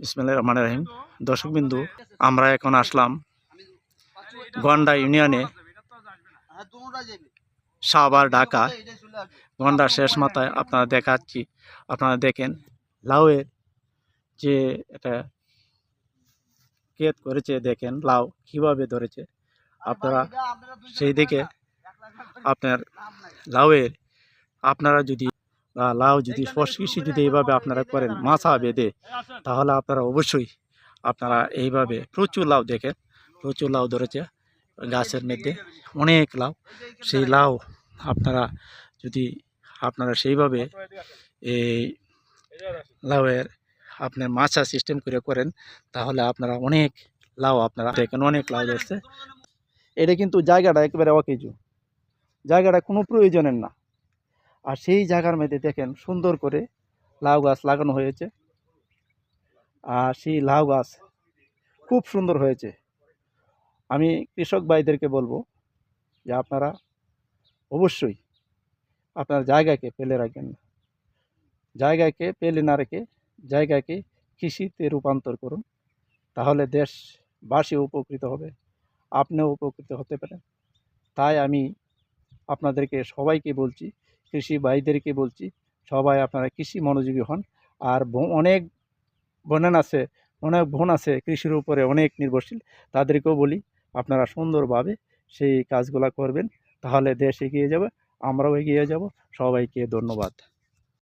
বিসমিল্লাহির রহমানির রহিম। দর্শকবিন্দু আমরা এখন আসলাম গন্ডা ইউনিয়নে। সাবার ঢাকা। গন্ডার শেষ মাথায় আপনারা দেখাচ্ছি। আপনারা দেখেন লাউয়ের যে এটা কেত করেছে দেখেন লাউ কীভাবে ধরেছে। আপনারা সেই দিকে আপনার লাউয়ের আপনারা যদি লাউ যদি কৃষি যদি এইভাবে আপনারা করেন মাছা বেঁধে তাহলে আপনারা অবশ্যই আপনারা এইভাবে প্রচুর লাউ দেখেন প্রচুর লাউ ধরেছে গাছের মধ্যে অনেক লাউ। সেই লাউ আপনারা যদি আপনারা সেইভাবে এই লাউয়ের আপনার মাছা সিস্টেম করে করেন তাহলে আপনারা অনেক লাউ আপনারা দেখেন অনেক লাউ ধরছে। এটা কিন্তু জায়গাটা একেবারে অকেজু। জায়গাটা কোনো প্রয়োজনের না। আর সেই জায়গার মধ্যে দেখেন সুন্দর করে লাউ গাছ লাগানো হয়েছে। আর সেই লাউ গাছ খুব সুন্দর হয়েছে। আমি কৃষক ভাইদেরকে বলব যে আপনারা অবশ্যই আপনার জায়গাকে ফেলে রাখবেন না জায়গাকে ফেলে না রেখে জায়গাকে কৃষিতে রূপান্তর করুন, তাহলে দেশবাসী উপকৃত হবে, আপনিও উপকৃত হতে পারেন। তাই আমি আপনাদেরকে সবাইকে বলছি কৃষি ভাইদেরকে বলছি, সবাই আপনারা কৃষি মনোযোগী হন। আর অনেক বোনেন আছে, অনেক বোন আছে কৃষির উপরে অনেক নির্ভরশীল, তাদেরকেও বলি আপনারা সুন্দরভাবে সেই কাজগুলো করবেন, তাহলে দেশ এগিয়ে যাবে, আমরাও এগিয়ে যাব। সবাইকে ধন্যবাদ।